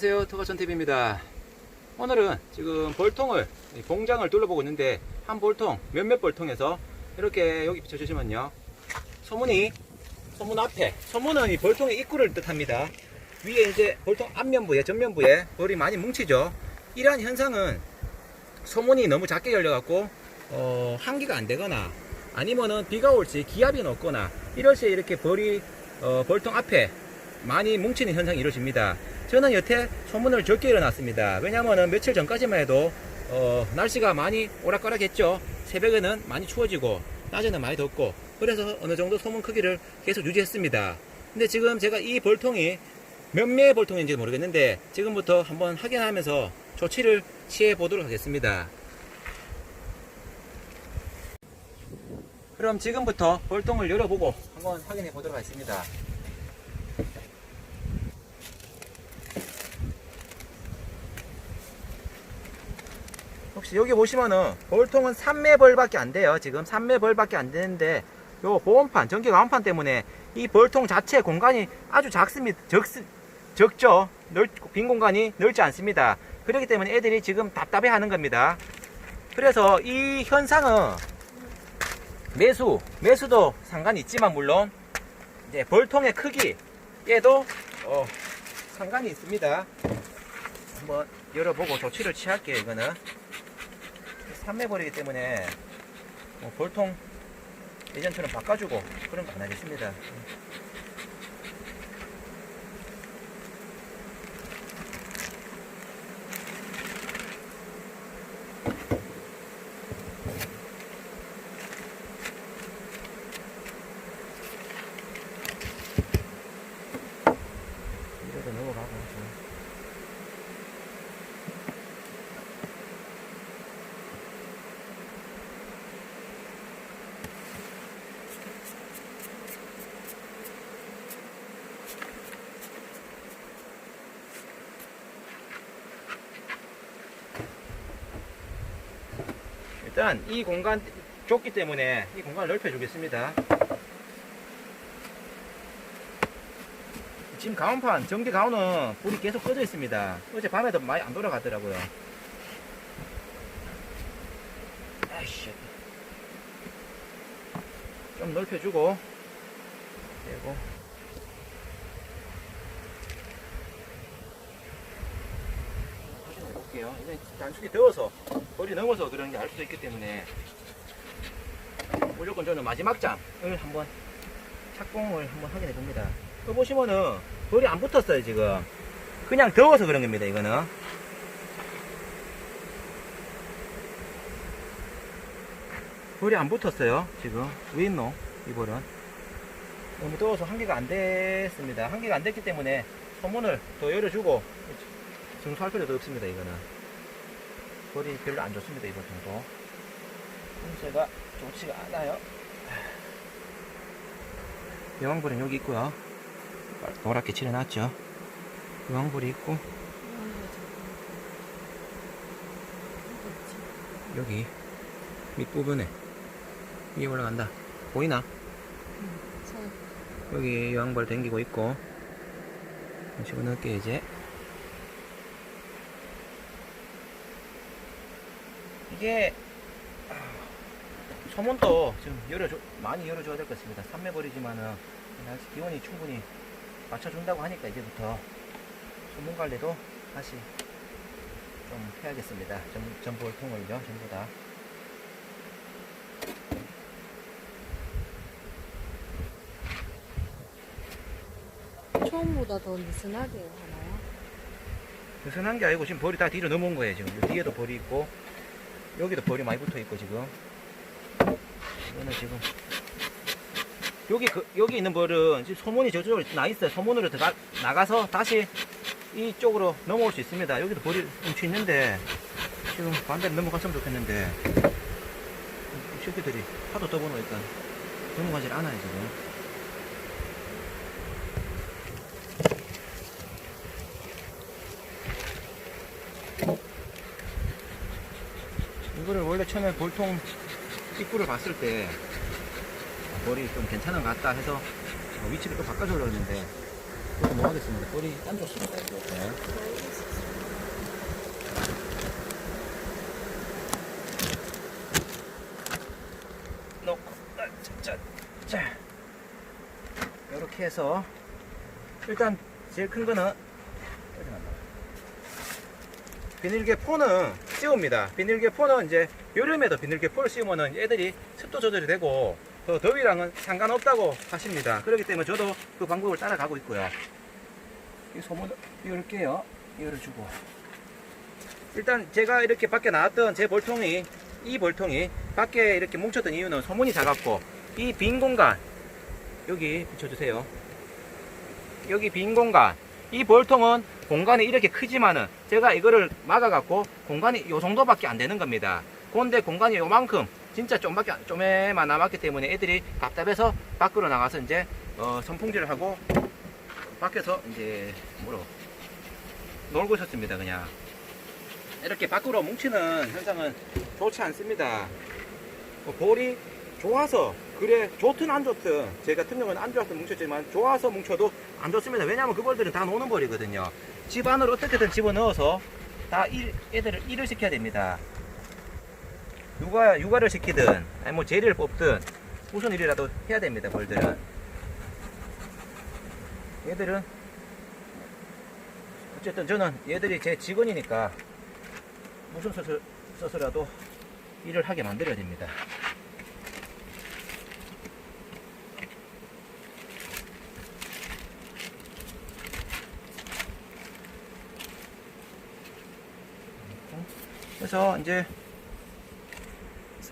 안녕하세요. 터가천TV입니다. 오늘은 지금 볼통을 이 공장을 둘러보고 있는데 한 볼통 몇몇 볼통에서 이렇게 여기 비춰주시면요. 소문이 소문 앞에 소문은 이 볼통의 입구를 뜻합니다. 위에 이제 볼통 앞면부에 전면부에 볼이 많이 뭉치죠. 이러한 현상은 소문이 너무 작게 열려갖고 어, 환기가 안 되거나 아니면은 비가 올시 기압이 높거나 이럴 시에 이렇게 볼이 어, 볼통 앞에 많이 뭉치는 현상이 이루어집니다. 저는 여태 소문을 적게 일어났습니다. 왜냐하면 며칠 전까지만 해도 어, 날씨가 많이 오락가락했죠. 새벽에는 많이 추워지고 낮에는 많이 덥고 그래서 어느 정도 소문 크기를 계속 유지했습니다. 근데 지금 제가 이 볼통이 몇 매의 볼통인지 모르겠는데 지금부터 한번 확인하면서 조치를 취해 보도록 하겠습니다. 그럼 지금부터 볼통을 열어보고 한번 확인해 보도록 하겠습니다. 혹시 여기 보시면은 볼통은 3매벌밖에 안 돼요. 지금 3매벌밖에 안 되는데 요 보온판, 전기 가온판 때문에 이 볼통 자체 공간이 아주 작습니다. 적, 적죠. 넓, 빈 공간이 넓지 않습니다. 그렇기 때문에 애들이 지금 답답해 하는 겁니다. 그래서 이 현상은 매수, 매수도 상관이 있지만 물론 이제 볼통의 크기에도 어, 상관이 있습니다. 한번 열어보고 조치를 취할게요. 이거는 3매버리기 때문에 뭐 볼통 예전처럼 바꿔주고 그런 거 안 하겠습니다. 이래도 넘어가고 좀. 일단 이 공간 좁기 때문에 이 공간을 넓혀 주겠습니다. 지금 가온판 전기 가온은 불이 계속 꺼져 있습니다. 어제 밤에도 많이 안 돌아가더라고요. 좀 넓혀주고 그리고 볼게요. 이건 단순히 더워서 볼이 넘어서 그런 게알 수도 있기 때문에 무조건 저는 마지막 장을 한번 착공을 한번 확인해 봅니다. 또 보시면은 볼이 안 붙었어요 지금. 그냥 더워서 그런 겁니다 이거는. 볼이 안 붙었어요 지금. 왜 있노 이 볼은? 너무 더워서 한 개가 안 됐습니다. 한 개가 안 됐기 때문에 소문을 더 열어주고 증수할 필요도 없습니다 이거는. 볼이 별로 안 좋습니다 이번 정도. 품새가 좋지가 않아요. 여왕볼은 여기 있고요. 노랗게 칠해놨죠. 여왕볼이 있고 여기 밑부분에 위에 올라간다. 보이나? 여기 여왕볼 당기고 있고 집어넣을게 이제 이게 아, 소문도 좀 열어줘 많이 열어줘야 될 것 같습니다. 산매버리지만은 날씨 기온이 충분히 맞춰준다고 하니까 이제부터 소문 관리도 다시 좀 해야겠습니다. 전, 전볼통을요 전부 다. 처음보다 더 느슨하게 하나요? 느슨한 게 아니고 지금 벌이 다 뒤로 넘어온 거예요. 지금 요 뒤에도 벌이 있고 여기도 벌이 많이 붙어 있고 지금 이거는 지금 여기 그, 여기 있는 벌은 지금 소문이 저쪽으로 나 있어요. 소문으로 들어가 나가서 다시 이쪽으로 넘어올 수 있습니다. 여기도 벌이 뭉치 있는데 지금 반대로 넘어갔으면 좋겠는데 이 새끼들이 하도 떠보니까 넘어가질 않아요 지금. 이거를 원래 처음에 볼통 입구를 봤을 때 머리 좀 괜찮은 것 같다 해서 어, 위치를 또 바꿔주려고 했는데 그래도 뭐 하겠습니다. 볼이 안 좋습니다. 이렇게. 놓고, 아. 이렇게 해서 일단 제일 큰 거는 비닐계 포는 씌웁니다. 비닐계 포는 이제 여름에도 비닐계 포를 씌우면은 애들이 습도 조절이 되고 더 더위랑은 상관없다고 하십니다. 그렇기 때문에 저도 그 방법을 따라가고 있고요. 이 소문 열게요. 열어주고. 일단 제가 이렇게 밖에 나왔던 제 볼통이 이 볼통이 밖에 이렇게 뭉쳤던 이유는 소문이 작았고 이 빈 공간 여기 붙여주세요. 여기 빈 공간 이 볼통은 공간이 이렇게 크지만은 제가 이거를 막아갖고 공간이 요 정도밖에 안 되는 겁니다. 그런데 공간이 요만큼 진짜 좀밖에 안- 좀에만 남았기 때문에 애들이 답답해서 밖으로 나가서 이제 어, 선풍질을 하고 밖에서 이제 뭐로 놀고 있었습니다 그냥 이렇게 밖으로 뭉치는 현상은 좋지 않습니다. 뭐 볼이 좋아서 그래 좋든 안 좋든 제 같은 경우는 안 좋아서 뭉쳤지만 좋아서 뭉쳐도 안 좋습니다. 왜냐하면 그 볼들은 다 노는 볼이거든요. 집 안으로 어떻게든 집어넣어서 다 일, 애들을 일을 시켜야 됩니다. 육아, 육아를 시키든 아니 뭐 재리를 뽑든 무슨 일이라도 해야 됩니다. 볼들은 얘들은 어쨌든 저는 얘들이 제 직원이니까 무슨 수술 써서라도 일을 하게 만들어야 됩니다. 그래서 이제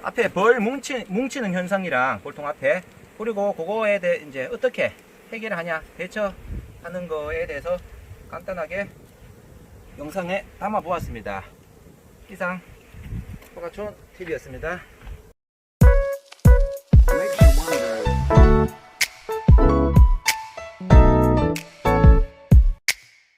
앞에 벌 뭉치, 뭉치는 현상이랑 볼통 앞에 그리고 그거에 대해 이제 어떻게 해결을 하냐 대처하는 거에 대해서 간단하게 영상에 담아 보았습니다. 이상 포가촌 TV였습니다.